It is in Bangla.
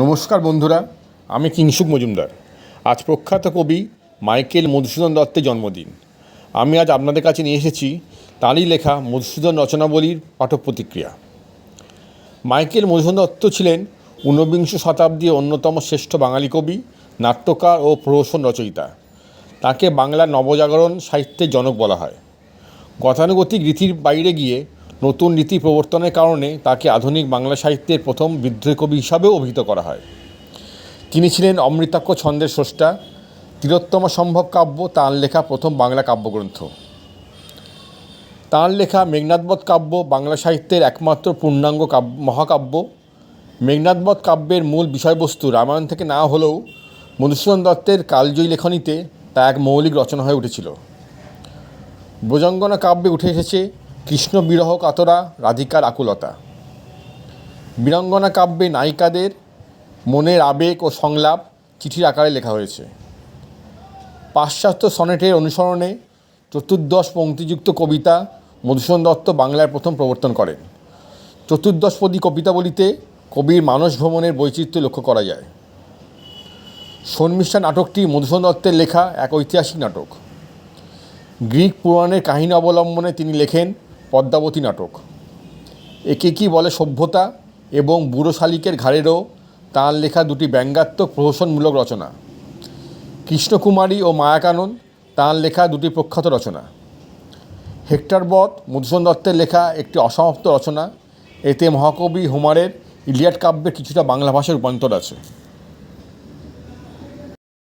নমস্কার বন্ধুরা, আমি কিংসুক মজুমদার। আজ প্রখ্যাত কবি মাইকেল মধুসূদন দত্তের জন্মদিন। আমি আজ আপনাদের কাছে নিয়ে এসেছি তাঁরই লেখা মধুসূদন রচনাবলীর পাঠক প্রতিক্রিয়া মাইকেল মধুসূদন দত্ত ছিলেন ঊনবিংশ শতাব্দীর অন্যতম শ্রেষ্ঠ বাঙালি কবি, নাট্যকার ও প্রহসন রচয়িতা। তাকে বাংলার নবজাগরণ সাহিত্যের জনক বলা হয়। গতানুগতিক রীতির বাইরে গিয়ে নতুন রীতি প্রবর্তনের কারণে তাকে আধুনিক বাংলা সাহিত্যের প্রথম বিদ্রোহী কবি হিসাবেও অভিহিত করা হয়। তিনি ছিলেন অমৃতাক্ষ ছন্দের স্রষ্টা, তিলোত্তম সম্ভব কাব্য, তাঁর লেখা প্রথম বাংলা কাব্যগ্রন্থ। তাঁর লেখা মেঘনাদবধ কাব্য বাংলা সাহিত্যের একমাত্র পূর্ণাঙ্গ কাব্য মহাকাব্য। মেঘনাদবধ কাব্যের মূল বিষয়বস্তু রামায়ণ থেকে না হলেও মধুসূদন দত্তের কালজয়ী লেখনীতে তা এক মৌলিক রচনা হয়ে উঠেছিল। ব্রজঙ্গনা কাব্যে উঠে এসেছে কৃষ্ণ বিরহ কাতরা, রাধিকার আকুলতা। বীরাঙ্গনা কাব্যে নায়িকাদের মনের আবেগ ও সংলাপ চিঠির আকারে লেখা হয়েছে। পাশ্চাত্য সনেটের অনুসরণে চতুর্দশ পঙ্ক্তিযুক্ত কবিতা মধুসূদন দত্ত বাংলার প্রথম প্রবর্তন করেন। চতুর্দশপদী কবিতাবলিতে কবির মানস ভ্রমণের বৈচিত্র্য লক্ষ্য করা যায়। শর্মিষ্ঠা নাটকটি মধুসূদন দত্তের লেখা এক ঐতিহাসিক নাটক। গ্রিক পুরাণের কাহিনী অবলম্বনে তিনি লেখেন পদ্মাবতী নাটক। একে কি বলে সভ্যতা এবং বুড়ো শালিকের ঘাড়েরও তাঁর লেখা দুটি ব্যঙ্গাত্মক প্রহসনমূলক রচনা। কৃষ্ণকুমারী ও মায়াকানন তাঁর লেখা দুটি প্রখ্যাত রচনা। হেক্টর বধ, মধুসূদন দত্তের লেখা একটি অসমাপ্ত রচনা। এতে মহাকবি হোমারের ইলিয়াড কাব্যের কিছুটা বাংলা ভাষার রূপান্তর আছে।